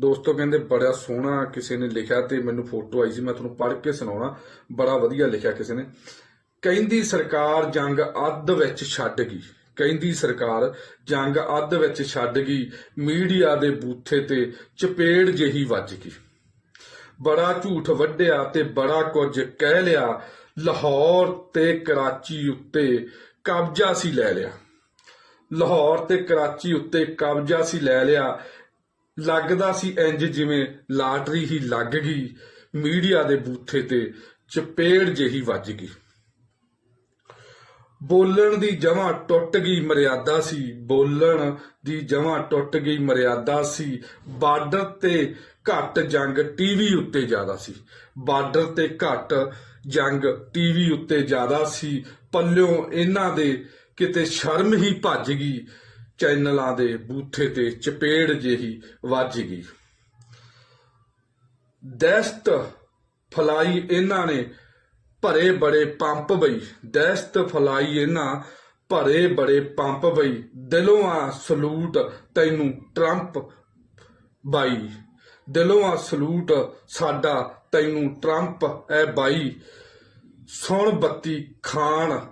ਦੋਸਤੋ ਕਹਿੰਦੇ ਬੜਾ ਸੋਹਣਾ ਕਿਸੇ ਨੇ ਲਿਖਿਆ ਤੇ ਮੈਨੂੰ ਫੋਟੋ ਆਈ ਸੀ, ਮੈਂ ਤੁਹਾਨੂੰ ਪੜ੍ਹ ਕੇ ਸੁਣਾਉਣਾ। ਬੜਾ ਵਧੀਆ ਲਿਖਿਆ ਕਿਸੇ ਨੇ। ਕਹਿੰਦੀ ਸਰਕਾਰ ਜੰਗ ਅੱਧ ਵਿੱਚ ਛੱਡ ਗਈ। ਕਹਿੰਦੀ ਸਰਕਾਰ ਜੰਗ ਅੱਧ ਵਿੱਚ ਛੱਡ ਗਈ। ਮੀਡੀਆ ਦੇ ਬੂਥੇ ਤੇ ਚਪੇੜ ਜਿਹੀ ਵੱਜ ਗਈ। ਬੜਾ ਝੂਠ ਵੱਢਿਆ ਤੇ ਬੜਾ ਕੁਝ ਕਹਿ ਲਿਆ। ਲਾਹੌਰ ਤੇ ਕਰਾਚੀ ਉੱਤੇ ਕਬਜ਼ਾ ਸੀ ਲੈ ਲਿਆ। ਲਾਹੌਰ ਤੇ ਕਰਾਚੀ ਉੱਤੇ ਕਬਜ਼ਾ ਸੀ ਲੈ ਲਿਆ। ਲੱਗਦਾ ਸੀ ਇੰਜ ਜਿਵੇਂ ਲਾਟਰੀ ਹੀ ਲੱਗ ਗਈ, ਮੀਡੀਆ ਦੇ ਬੂਥੇ ਤੇ ਚਪੇੜ ਜਿਹੀ ਵੱਜ ਗਈ। ਬੋਲਣ ਦੀ ਜਮਾਂ ਟੁੱਟ ਗਈ ਮਰਿਆਦਾ ਸੀ, ਬੋਲਣ ਦੀ ਜਮਾਂ ਟੁੱਟ ਗਈ ਮਰਿਆਦਾ ਸੀ। ਬਾਰਡਰ ਤੇ ਘੱਟ ਜੰਗ ਟੀਵੀ ਉੱਤੇ ਜ਼ਿਆਦਾ ਸੀ। ਬਾਰਡਰ ਤੇ ਘੱਟ ਜੰਗ ਟੀਵੀ ਉੱਤੇ ਜ਼ਿਆਦਾ ਸੀ। ਪੱਲਿਓਂ ਇਹਨਾਂ ਦੇ ਕਿਤੇ ਸ਼ਰਮ ਹੀ ਭੱਜ ਗਈ। ਚੈਨਲਾਂ ਦੇ ਬੂਥੇ ਤੇ ਚਪੇੜ ਜਿਹੀ ਵੱਜ ਗਈ। ਦਹਿਸ਼ਤ ਫਲਾਈ ਇਹਨਾਂ ਨੇ ਭਰੇ ਬੜੇ ਪੰਪ ਬਈ। ਦਹਿਸ਼ਤ ਫਲਾਈ ਇਹਨਾਂ ਭਰੇ ਬੜੇ ਪੰਪ ਬਈ। ਦਿਲੋਂ ਆ ਸਲੂਟ ਤੈਨੂੰ ਟਰੰਪ ਬਾਈ। ਦਿਲੋਂ ਆ ਸਲੂਟ ਸਾਡਾ ਤੈਨੂੰ ਟਰੰਪ ਐ ਬਾਈ। ਸੁਣ ਬੱਤੀ ਖਾਨ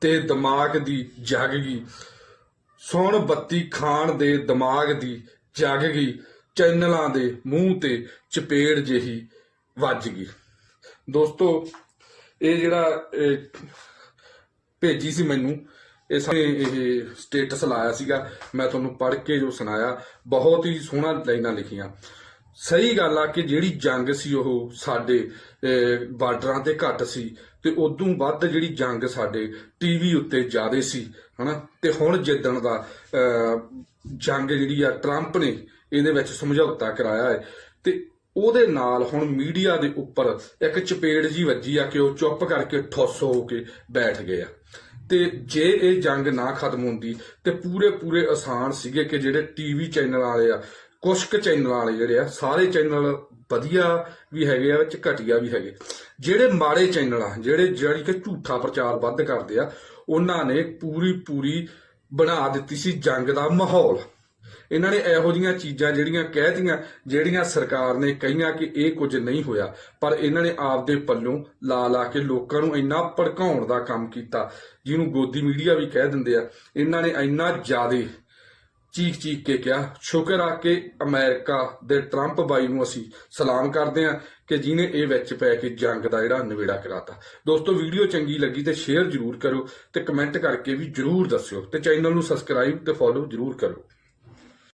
ਤੇ ਦਿਮਾਗ ਦੀ ਜਾਗ ਗਈ। ਸੁਣ ਬੱਤੀ ਖਾਣ ਦੇ ਦਿਮਾਗ ਦੀ ਜਗ ਗਈ, ਚੈਨਲਾਂ ਦੇ ਮੂੰਹ ਤੇ ਚਪੇੜ ਜਿਹੀ ਵੱਜ ਗਈ। ਦੋਸਤੋ, ਇਹ ਜਿਹੜਾ ਭੇਜੀ ਸੀ ਮੈਨੂੰ ਇਸ ਸਾਰੇ ਇਹ ਸਟੇਟਸ ਲਾਇਆ ਸੀਗਾ। ਮੈਂ ਤੁਹਾਨੂੰ ਪੜ੍ਹ ਕੇ ਜੋ ਸੁਣਾਇਆ, ਬਹੁਤ ਹੀ ਸੋਹਣਾ ਲਾਈਨਾਂ ਲਿਖੀਆਂ। ਸਹੀ ਗੱਲ ਆ ਕਿ ਜਿਹੜੀ ਜੰਗ ਸੀ ਉਹ ਸਾਡੇ ਬਾਰਡਰਾਂ ਤੇ ਘੱਟ ਸੀ ਤੇ ਉਦੋਂ ਵੱਧ ਜਿਹੜੀ ਜੰਗ ਸਾਡੇ ਟੀਵੀ ਉੱਤੇ ਜ਼ਿਆਦਾ ਸੀ, ਹਨਾ? ਤੇ ਹੁਣ ਜਿੱਦਣ ਦਾ ਜੰਗ ਜਿਹੜੀ ਆ ਟਰੰਪ ਨੇ ਇਹਦੇ ਵਿੱਚ ਸਮਝੌਤਾ ਕਰਾਇਆ ਹੈ ਤੇ ਉਹਦੇ ਨਾਲ ਹੁਣ ਮੀਡੀਆ ਦੇ ਉੱਪਰ ਇੱਕ ਚਪੇੜ ਜੀ ਵੱਜੀ ਆ ਕਿ ਉਹ ਚੁੱਪ ਕਰਕੇ ਠੁੱਸ ਹੋ ਕੇ ਬੈਠ ਗਏ ਆ। ਤੇ ਜੇ ਇਹ ਜੰਗ ਨਾ ਖਤਮ ਹੁੰਦੀ ਤੇ ਪੂਰੇ ਪੂਰੇ ਆਸਾਨ ਸੀਗੇ ਕਿ ਜਿਹੜੇ ਟੀਵੀ ਚੈਨਲ ਵਾਲੇ ਆ ਕੁਝ ਕੁ ਚੈਨਲ ਵਾਲੇ ਜਿਹੜੇ ਆ, ਸਾਰੇ ਚੈਨਲ ਵਧੀਆ ਵੀ ਹੈਗੇ ਆ, ਵਿੱਚ ਘਟੀਆ ਵੀ ਹੈਗੇ। ਜਿਹੜੇ ਮਾੜੇ ਚੈਨਲ ਆ, ਜਿਹੜੇ ਜਿਹੜੀ ਕਿ ਝੂਠਾ ਪ੍ਰਚਾਰ ਵੱਧ ਕਰਦੇ ਆ, ਉਹਨਾਂ ਨੇ ਪੂਰੀ ਪੂਰੀ ਬਣਾ ਦਿੱਤੀ ਸੀ ਜੰਗ ਦਾ ਮਾਹੌਲ। ਇਹਨਾਂ ਨੇ ਇਹੋ ਜੀਆਂ ਚੀਜ਼ਾਂ ਜਿਹੜੀਆਂ ਕਹਿਤੀਆਂ ਜਿਹੜੀਆਂ ਸਰਕਾਰ ਨੇ ਕਹੀਆਂ ਕਿ ਇਹ ਕੁਝ ਨਹੀਂ ਹੋਇਆ, ਪਰ ਇਹਨਾਂ ਨੇ ਆਪਦੇ ਪੱਲੋਂ ਲਾ ਲਾ ਕੇ ਲੋਕਾਂ ਨੂੰ ਇੰਨਾ ਭੜਕਾਉਣ ਦਾ ਕੰਮ ਕੀਤਾ, ਜਿਹਨੂੰ ਗੋਦੀ ਮੀਡੀਆ ਵੀ ਕਹਿ ਦਿੰਦੇ ਆ, ਇਹਨਾਂ ਨੇ ਇੰਨਾ ਜ਼ਿਆਦਾ ਚੀਖ ਚੀਖ ਕੇ ਕਿਹਾ, ਸ਼ੁਕਰ ਆ ਕਿ ਅਮਰੀਕਾ ਦੇ ਟਰੰਪ ਬਾਈ ਨੂੰ ਅਸੀਂ ਸਲਾਮ ਕਰਦੇ ਹਾਂ ਕਿ ਜਿਨੇ ਇਹ ਵਿੱਚ ਪੈ ਕੇ ਜੰਗ ਦਾ ਜਿਹੜਾ ਨਿਬੇੜਾ ਕਰਾਤਾ। ਦੋਸਤੋ, ਵੀਡੀਓ ਚੰਗੀ ਲੱਗੀ ਤੇ ਸ਼ੇਅਰ ਜਰੂਰ ਕਰੋ ਤੇ ਕਮੈਂਟ ਕਰਕੇ ਵੀ ਜਰੂਰ ਦੱਸਿਓ ਤੇ ਚੈਨਲ ਨੂੰ ਸਬਸਕ੍ਰਾਈਬ ਤੇ ਫੋਲੋ ਜਰੂਰ ਕਰੋ